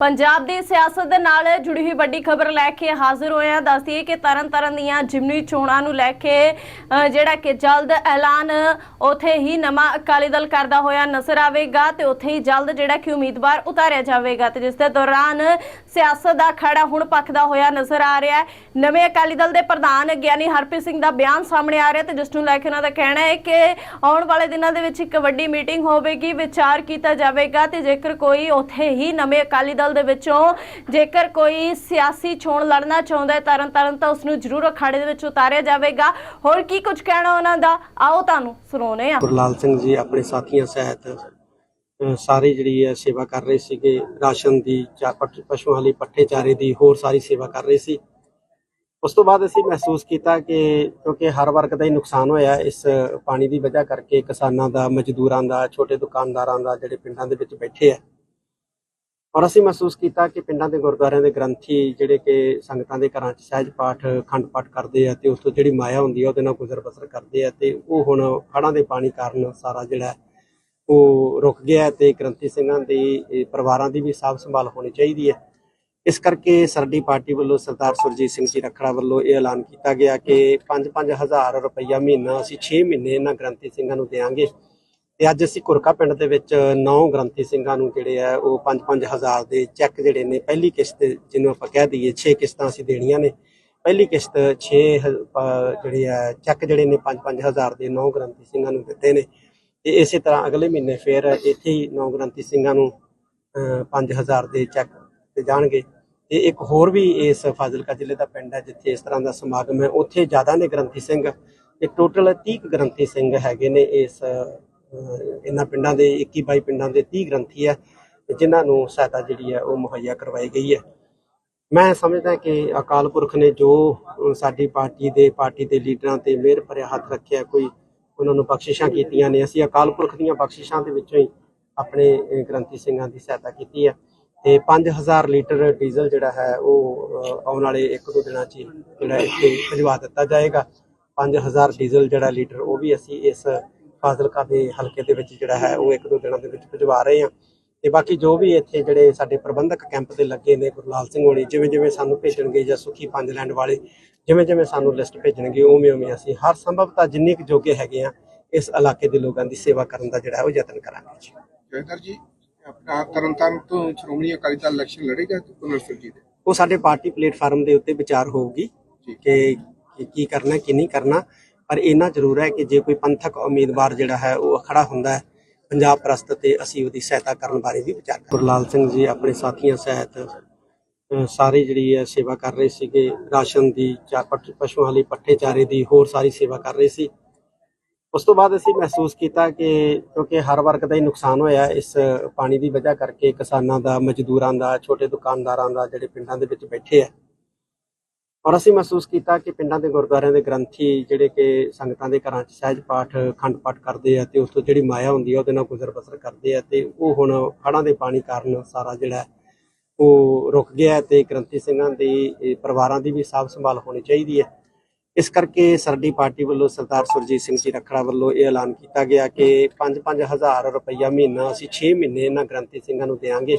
ਪੰਜਾਬ ਦੀ ਸਿਆਸਤ ਦੇ ਨਾਲ ਜੁੜੀ ਹੋਈ ਵੱਡੀ ਖਬਰ ਲੈ ਕੇ ਹਾਜ਼ਰ ਹੋਏ ਹਾਂ। ਦੱਸਦੀਏ ਕਿ ਤਰਨਤਾਰਨ ਦੀਆਂ ਜਿਮਨੀ ਚੋਣਾਂ ਨੂੰ ਲੈ ਕੇ ਜਿਹੜਾ ਕਿ ਜਲਦ ਐਲਾਨ, ਉਥੇ ਹੀ ਨਵਾਂ ਅਕਾਲੀ ਦਲ ਕਰਦਾ ਹੋਇਆ ਨਜ਼ਰ ਆਵੇਗਾ ਤੇ ਉਥੇ ਹੀ ਜਲਦ ਜਿਹੜਾ ਕਿ ਉਮੀਦਵਾਰ ਉਤਾਰਿਆ ਜਾਵੇਗਾ ਤੇ ਜਿਸ ਦੇ ਦੌਰਾਨ ਸਿਆਸਤ ਦਾ ਖੜਾ ਹੁਣ ਪੱਕਦਾ ਹੋਇਆ ਨਜ਼ਰ ਆ ਰਿਹਾ ਹੈ। ਨਵੇਂ ਅਕਾਲੀ ਦਲ ਦੇ ਪ੍ਰਧਾਨ ਗਿਆਨੀ ਹਰਪ੍ਰੀਤ ਸਿੰਘ ਦਾ ਬਿਆਨ ਸਾਹਮਣੇ ਆ ਰਿਹਾ ਤੇ ਜਿਸ ਨੂੰ ਲੈ ਕੇ ਉਹਨਾਂ ਦਾ ਕਹਿਣਾ ਹੈ ਕਿ ਆਉਣ ਵਾਲੇ ਦਿਨਾਂ ਦੇ ਵਿੱਚ ਇੱਕ ਵੱਡੀ ਮੀਟਿੰਗ ਹੋਵੇਗੀ, ਵਿਚਾਰ ਕੀਤਾ ਜਾਵੇਗਾ ਤੇ ਜੇਕਰ ਕੋਈ ਉਥੇ ਹੀ ਨਵੇਂ ਅਕਾਲੀ ਦਲ ਦੇ ਵਿੱਚੋਂ। ਜੇਕਰ ਕੋਈ ਸਿਆਸੀ ਚੋਣ ਲੜਨਾ ਚਾਹੁੰਦਾ ਹੈ ਤਰਨ ਤਾਰਨ ਤਾਂ ਉਸ ਨੂੰ ਜ਼ਰੂਰ ਅਖਾੜੇ ਦੇ ਵਿੱਚ ਉਤਾਰਿਆ ਜਾਵੇਗਾ। ਹੋਰ ਕੀ ਕੁਝ ਕਹਿਣਾ ਉਹਨਾਂ ਦਾ? ਆਓ ਤੁਹਾਨੂੰ ਸੁਣਾਉਨੇ ਆ ਗੁਰਲਾਲ ਸਿੰਘ ਜੀ ਆਪਣੇ ਸਾਥੀਆਂ ਸਹਿਤ ਅ, ਜਿਹੜੀ ਹੈ ਸੇਵਾ ਕਰ ਰਹੇ ਸੀਗੇ। ਰਾਸ਼ਨ ਦੀ ਪਸ਼ੂਆਂ ਲਈ ਪੱਠੇ ਚਾਰੇ ਦੀ ਹੋਰ ਸਾਰੀ ਸੇਵਾ ਕਰ ਰਹੇ ਸੀ। ਉਸ ਤੋਂ ਬਾਅਦ ਅਸੀਂ ਮਹਿਸੂਸ ਕੀਤਾ ਕਿ ਕਿਉਂਕਿ ਹਰ ਵਰਗ ਦਾ ਹੀ ਨੁਕਸਾਨ ਹੋਇਆ ਇਸ ਪਾਣੀ ਦੀ ਵਜ੍ਹਾ ਕਰਕੇ ਕਿਸਾਨਾਂ ਦਾ ਮਜ਼ਦੂਰਾਂ ਦਾ ਛੋਟੇ ਦੁਕਾਨਦਾਰਾਂ ਦਾ ਜਿਹੜੇ ਪਿੰਡਾਂ ਦੇ ਵਿੱਚ ਬੈਠੇ ਆ ਔਰ ਅਸੀਂ ਮਹਿਸੂਸ ਕੀਤਾ ਕਿ ਪਿੰਡਾਂ ਦੇ ਗੁਰਦੁਆਰਿਆਂ ਦੇ ਗ੍ਰੰਥੀ ਜਿਹੜੇ ਕਿ ਸੰਗਤਾਂ ਦੇ ਘਰਾਂ 'ਚ ਸਹਿਜ ਪਾਠ ਖੰਡ ਪਾਠ ਕਰਦੇ ਆ ਤੇ ਉਸ ਤੋਂ ਜਿਹੜੀ ਮਾਇਆ ਹੁੰਦੀ ਆ, ਉਹਦੇ ਨਾਲ ਗੁਜ਼ਰ ਬਸਰ ਕਰਦੇ ਆ ਤੇ ਉਹ ਹੁਣ ਹੜ੍ਹਾਂ ਦੇ ਪਾਣੀ ਕਾਰਨ ਸਾਰਾ ਜਿਹੜਾ ਉਹ ਰੁਕ ਗਿਆ ਹੈ ਤੇ ਗ੍ਰੰਥੀ ਸਿੰਘਾਂ ਦੀ ਪਰਿਵਾਰਾਂ ਦੀ ਵੀ ਸਾਂਭ ਸੰਭਾਲ ਹੋਣੀ ਚਾਹੀਦੀ ਹੈ। ਇਸ ਕਰਕੇ ਸਰਦੀ ਪਾਰਟੀ ਵੱਲੋਂ ਸਰਦਾਰ ਸੁਰਜੀਤ ਸਿੰਘ ਜੀ ਰੱਖੜਾ ਵੱਲੋਂ ਇਹ ਐਲਾਨ ਕੀਤਾ ਗਿਆ ਕਿ 5-5000 ਰੁਪਈਆ ਮਹੀਨਾ ਅਸੀਂ 6 ਮਹੀਨੇ ਇਹਨਾਂ ਗ੍ਰੰਥੀ ਸਿੰਘਾਂ ਨੂੰ ਦੇਵਾਂਗੇ ਤੇ ਅੱਜ ਅਸੀਂ ਕੁਰਕਾ ਪਿੰਡ ਦੇ ਵਿੱਚ 9 ਗ੍ਰੰਥੀ ਸਿੰਘਾਂ ਨੂੰ ਜਿਹੜੇ ਆ ਉਹ 5-5000 ਦੇ ਚੈੱਕ ਜਿਹੜੇ ਨੇ ਪਹਿਲੀ ਕਿਸ਼ਤ ਜਿਹਨੂੰ ਆਪਾਂ ਕਹਿ ਦਈਏ 6 ਕਿਸ਼ਤਾਂ ਅਸੀਂ ਦੇਣੀਆਂ ਨੇ। ਪਹਿਲੀ ਕਿਸ਼ਤ 6 ਜਿਹੜੇ ਆ ਚੈੱਕ ਜਿਹੜੇ ਨੇ 5-5000 ਦੇ ਨੌ ਗ੍ਰੰਥੀ ਸਿੰਘਾਂ ਨੂੰ ਦਿੱਤੇ ਨੇ। ਤੇ ਇਸੇ ਤਰ੍ਹਾਂ ਅਗਲੇ ਮਹੀਨੇ ਫਿਰ ਇੱਥੇ ਹੀ ਨੌ ਗ੍ਰੰਥੀ ਸਿੰਘਾਂ ਨੂੰ ਅਹ, 5000 ਦੇ ਚੈੱਕ ਤੇ ਜਾਣਗੇ। ਤੇ ਇੱਕ ਹੋਰ ਵੀ ਇਸ ਫਾਜ਼ਿਲਕਾ ਜ਼ਿਲ੍ਹੇ ਦਾ ਪਿੰਡ ਹੈ ਜਿੱਥੇ ਇਸ ਤਰ੍ਹਾਂ ਦਾ ਸਮਾਗਮ ਹੈ ਉੱਥੇ ਜ਼ਿਆਦਾ ਨੇ ਗ੍ਰੰਥੀ ਸਿੰਘ। ਤੇ ਟੋਟਲ 30 ਕੁ ਗ੍ਰੰਥੀ ਸਿੰਘ ਹੈਗੇ ਨੇ ਇਸ ਇਹਨਾਂ ਪਿੰਡਾਂ ਦੇ 21 22 ਪਿੰਡਾਂ ਦੇ 30 ਗ੍ਰੰਥੀ ਹੈ ਤੇ ਜਿਨ੍ਹਾਂ ਨੂੰ ਸਹਾਇਤਾ ਜਿਹੜੀ ਹੈ ਉਹ ਮੁਹੱਈਆ ਕਰਵਾਈ ਗਈ ਹੈ। ਮੈਂ ਸਮਝਦਾ ਕਿ ਅਕਾਲ ਪੁਰਖ ਨੇ ਜੋ ਸਾਡੀ ਪਾਰਟੀ ਦੇ ਪਾਰਟੀ ਦੇ ਲੀਡਰਾਂ ਤੇ ਮਿਹਰ ਭਰਿਆ ਹੱਥ ਰੱਖਿਆ, ਕੋਈ ਉਹਨਾਂ ਨੂੰ ਬਖਸ਼ਿਸ਼ਾਂ ਕੀਤੀਆਂ ਨੇ, ਅਸੀਂ ਅਕਾਲ ਪੁਰਖ ਦੀਆਂ ਬਖਸ਼ਿਸ਼ਾਂ ਦੇ ਵਿੱਚੋਂ ਹੀ ਆਪਣੇ ਗ੍ਰੰਥੀ ਸਿੰਘਾਂ ਦੀ ਸਹਾਇਤਾ ਕੀਤੀ ਹੈ। ਤੇ 5000 ਲੀਟਰ ਡੀਜ਼ਲ ਜਿਹੜਾ ਹੈ ਉਹ ਆਉਣ ਵਾਲੇ ਇੱਕ ਦੋ ਦਿਨਾਂ 'ਚ ਜਿਹੜਾ ਇੱਥੇ ਭਿਜਵਾ ਦਿੱਤਾ ਜਾਏਗਾ। 5000 ਡੀਜ਼ਲ ਜਿਹੜਾ ਲੀਟਰ ਉਹ ਵੀ ਅਸੀਂ ਇਸ ਫਾਜ਼ਿਲਕਾ ਦੇ ਹਲਕੇ ਦੇ ਵਿੱਚ ਜਿਹੜਾ ਹੈ ਉਹ ਇੱਕ ਦੋ ਦਿਨਾਂ ਦੇ ਵਿੱਚ ਭਿਜਵਾ ਰਹੇ ਹਾਂ। ਤੇ ਬਾਕੀ ਜੋ ਵੀ ਇੱਥੇ ਜਿਹੜੇ ਸਾਡੇ ਪ੍ਰਬੰਧਕ ਕੈਂਪ ਤੇ ਲੱਗੇ ਨੇ ਗੁਰਲਾਲ ਸਿੰਘ ਹੋਣੀ ਜਿਵੇਂ ਜਿਵੇਂ ਸਾਨੂੰ ਭੇਜਣਗੇ ਜਾਂ ਸੁਖੀ ਪੰਜ ਲੈਂਡ ਵਾਲੇ ਜਿਵੇਂ ਜਿਵੇਂ ਸਾਨੂੰ ਲਿਸਟ ਭੇਜਣਗੇ ਉਵੇਂ ਉਵੇਂ ਅਸੀਂ ਹਰ ਸੰਭਵਤਾ ਜਿੰਨੀ ਕੁ ਜੋਗੇ ਹੈਗੇ ਆ ਇਸ ਇਲਾਕੇ ਦੇ ਲੋਕਾਂ ਦੀ ਸੇਵਾ ਕਰਨ ਦਾ ਜਿਹੜਾ ਉਹ ਯਤਨ ਕਰਾਂਗੇ ਜੀ। ਜੈਦਰ ਜੀ ਆਪਣਾ ਤਰਨਤਾਰਨ ਤੋਂ ਸ਼੍ਰੋਮਣੀ ਅਕਾਲੀ ਦਲ ਇਲੈਕਸ਼ਨ ਲੜੇਗਾ ਕੁਨਰ ਸੁਰਜੀਤ ਦੇ? ਉਹ ਸਾਡੇ ਪਾਰਟੀ ਪਲੇਟਫਾਰਮ ਦੇ ਉੱਤੇ ਵਿਚਾਰ ਹੋਊਗੀ ਕਿ ਕੀ ਕਰਨਾ ਕੀ ਨਹੀਂ ਕਰਨਾ। ਪਰ ਇੰਨਾ ਜ਼ਰੂਰ ਹੈ ਕਿ ਜੇ ਕੋਈ ਪੰਥਕ ਉਮੀਦਵਾਰ ਜਿਹੜਾ ਹੈ ਉਹ ਖੜਾ ਹੁੰਦਾ ਹੈ ਪੰਜਾਬ ਪ੍ਰਸਤ ਤੇ ਅਸੀਂ ਉਹਦੀ ਸਹਾਇਤਾ ਕਰਨ ਬਾਰੇ ਵੀ ਵਿਚਾਰ ਗੁਰਲਾਲ ਸਿੰਘ ਜੀ ਆਪਣੇ ਸਾਥੀਆਂ ਸਹਿਤ ਅ, ਸਾਰੀ ਜਿਹੜੀ ਹੈ ਸੇਵਾ ਕਰ ਰਹੇ ਸੀਗੇ। ਰਾਸ਼ਨ ਦੀ ਚਾ- ਪਸ਼ੂਆਂ ਲਈ ਪੱਠੇ ਚਾਰੇ ਦੀ ਹੋਰ ਸਾਰੀ ਸੇਵਾ ਕਰ ਰਹੇ ਸੀ। ਉਸ ਤੋਂ ਬਾਅਦ ਅਸੀਂ ਮਹਿਸੂਸ ਕੀਤਾ ਕਿ ਕਿਉਂਕਿ ਹਰ ਵਰਗ ਦਾ ਹੀ ਨੁਕਸਾਨ ਹੋਇਆ ਇਸ ਪਾਣੀ ਦੀ ਵਜ੍ਹਾ ਕਰਕੇ ਕਿਸਾਨਾਂ ਦਾ ਮਜ਼ਦੂਰਾਂ ਦਾ ਛੋਟੇ ਦੁਕਾਨਦਾਰਾਂ ਦਾ ਜਿਹੜੇ ਪਿੰਡਾਂ ਦੇ ਵਿੱਚ ਬੈਠੇ ਆ ਔਰ ਅਸੀਂ ਮਹਿਸੂਸ ਕੀਤਾ ਕਿ ਪਿੰਡਾਂ ਦੇ ਗੁਰਦੁਆਰਿਆਂ ਦੇ ਗ੍ਰੰਥੀ ਜਿਹੜੇ ਕਿ ਸੰਗਤਾਂ ਦੇ ਘਰਾਂ 'ਚ ਸਹਿਜ ਪਾਠ, ਖੰਡ ਪਾਠ ਕਰਦੇ ਆ ਤੇ ਉਸ ਤੋਂ ਜਿਹੜੀ ਮਾਇਆ ਹੁੰਦੀ ਆ ਉਹਦੇ ਨਾਲ ਗੁਜ਼ਰ ਬਸਰ ਕਰਦੇ ਆ ਤੇ ਉਹ ਹੁਣ ਹੜ੍ਹਾਂ ਦੇ ਪਾਣੀ ਕਾਰਨ ਸਾਰਾ ਜਿਹੜਾ ਉਹ ਰੁਕ ਗਿਆ ਹੈ ਤੇ ਗ੍ਰੰਥੀ ਸਿੰਘਾਂ ਦੀ ਪਰਿਵਾਰਾਂ ਦੀ ਵੀ ਸਾਂਭ ਸੰਭਾਲ ਹੋਣੀ ਚਾਹੀਦੀ ਹੈ। ਇਸ ਕਰਕੇ ਸਰਦੀ ਪਾਰਟੀ ਵੱਲੋਂ ਸਰਦਾਰ ਸੁਰਜੀਤ ਸਿੰਘ ਜੀ ਰੱਖੜਾ ਵੱਲੋਂ ਇਹ ਐਲਾਨ ਕੀਤਾ ਗਿਆ ਕਿ 5-5000 ਰੁਪਈਆ ਮਹੀਨਾ ਅਸੀਂ 6 ਮਹੀਨੇ ਇਹਨਾਂ ਗ੍ਰੰਥੀ ਸਿੰਘਾਂ ਨੂੰ ਦੇਵਾਂਗੇ